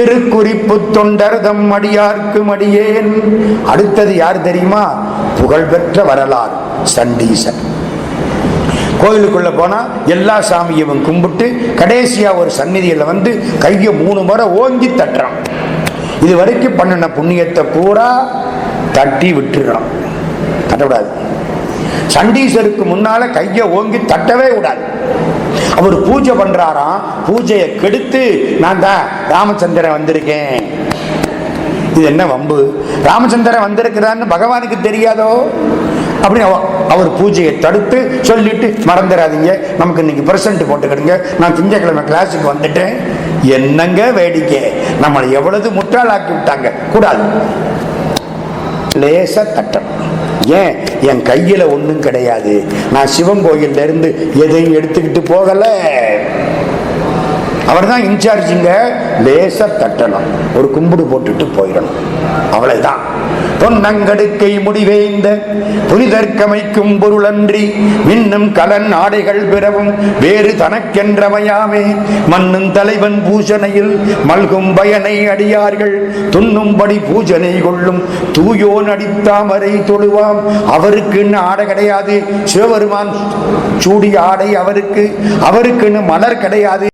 திருக்குறிப்பு தொண்டர்தம் அடியார்க்கு மடியேன். அடுத்தது யார் தெரியுமா? புகழ்பெற்ற வரலாறு சண்டீசன். கோயிலுக்குள்ள போனா எல்லா சாமியும் கும்பிட்டு கடைசியா ஒரு சந்நிதியில வந்து கையை மூணு முறை ஓங்கி தட்டுறான். இது வரைக்கும் பண்ணின புண்ணியத்தை பூரா தட்டி விட்டுறான். தட்டக்கூடாது. சண்டீசருக்கு முன்னால கையை ஓங்கி தட்டவே விடாது அவர் பூஜை பண்றாராம் பூஜையை கெடுத்து நான் தான் ராமச்சந்திரன் வந்திருக்கேன். இது என்ன வம்பு? ராமச்சந்திரன் வந்திருக்கிறான்னு பகவானுக்கு தெரியாதோ? அப்படின்னு அவ- அவர் பூஜையை தடுத்து சொல்லிட்டு மறந்துடாதீங்க நமக்கு இன்னைக்கு பிரசன்ட் போட்டுக்கிடுங்க. நான் திங்கக்கிழமை கிளாஸுக்கு வந்துட்டேன். என்னங்க வேடிக்கை? நம்மளை எவ்வளவு முட்டாளாக்கி விட்டாங்க. கூடாது. லேசா தட்டம். ஏன்? என் கையில ஒன்றும் கிடையாது. நான் சிவன் கோயிலிருந்து எதையும் எடுத்துக்கிட்டு போகலை. அவர் தான் இன்சார்ஜிங்க லேசா தட்டணும். ஒரு கும்பிடு போட்டுட்டு போயிடணும். அவ்வளவுதான். பொன்னங்கடுக்கை முடிவேந்த புனிதற்கமைக்கும் பொருளன்றி மின்னும் கலன் ஆடைகள் பிறவும் வேறு தனக்கென்றவையாமே மண்ணும் தலைவன் பூஜனையில் மல்கும் பயனை அடியார்கள் துண்ணும்படி பூஜனை கொள்ளும் தூயோன் அடித்தாமரை தொழுவாம். அவருக்குன்னு ஆடை கிடையாது. சிவபெருமான் சூடிய ஆடை அவருக்கு. அவருக்குன்னு மலர் கிடையாது.